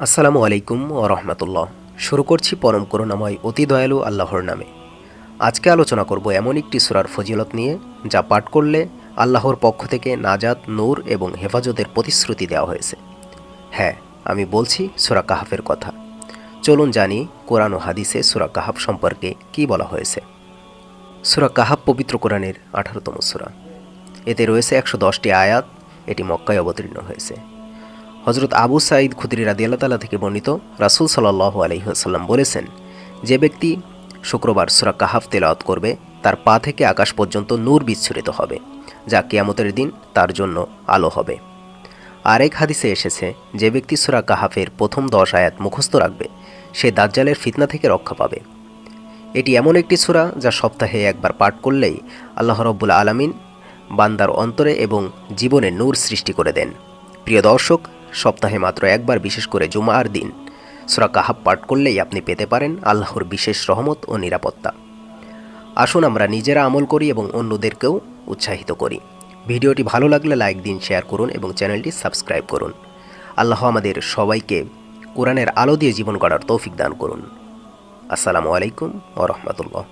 আসসালামু আলাইকুম ও রহমতুল্লাহ। শুরু করছি পরম করুণাময়, অতি দয়ালু আল্লাহর নামে। আজকে আলোচনা করব এমন একটি সুরার ফজিলত নিয়ে, যা পাঠ করলে আল্লাহর পক্ষ থেকে নাজাত, নূর এবং হেফাজতের প্রতিশ্রুতি দেওয়া হয়েছে। হ্যাঁ আমি বলছি সুরা কাহাফের কথা। চলুন জানি কোরআন ও হাদিসে সুরা কাহাফ সম্পর্কে কি বলা হয়েছে। সুরা কাহাব পবিত্র কোরআনের আঠারোতম সুরা। এতে রয়েছে একশো দশটি আয়াত, এটি মক্কায় অবতীর্ণ হয়েছে। হজরত আবু সাঈদ খুদরি রাদি তালা থেকে বর্ণিত রাসুল সাল্লাহ আলহিহাসাল্লাম বলেছেন, যে ব্যক্তি শুক্রবার সুরা কাহাফ তেলাওয়াত করবে, তার পা থেকে আকাশ পর্যন্ত নূর বিচ্ছুরিত হবে, যা কিয়ামতের দিন তার জন্য আলো হবে। আরেক হাদিসে এসেছে, যে ব্যক্তি সুরা কাহাফের প্রথম দশ আয়াত মুখস্থ রাখবে, সে দাজ্জালের ফিতনা থেকে রক্ষা পাবে। এটি এমন একটি সূরা যা সপ্তাহে একবার পাঠ করলেই আল্লাহ রব্বুল আলামিন বান্দার অন্তরে এবং জীবনে নূর সৃষ্টি করে দেন। প্রিয় দর্শক সপ্তাহে মাত্র একবার বিশেষ করে জুমার দিন। সূরা কাহাব পাঠ করলেই আপনি পেতে পারেন আল্লাহর বিশেষ রহমত ও নিরাপত্তা। আসুন আমরা নিজেরা আমল করি এবং অন্যদেরকেও উৎসাহিত করি। ভিডিওটি ভালো লাগলে লাইক দিন, শেয়ার করুন এবং চ্যানেলটি সাবস্ক্রাইব করুন। আল্লাহ আমাদের সবাইকে কোরআনের আলো দিয়ে জীবন গড়ার তৌফিক দান করুন। আসসালামু আলাইকুম ও রহমতুল্লাহ।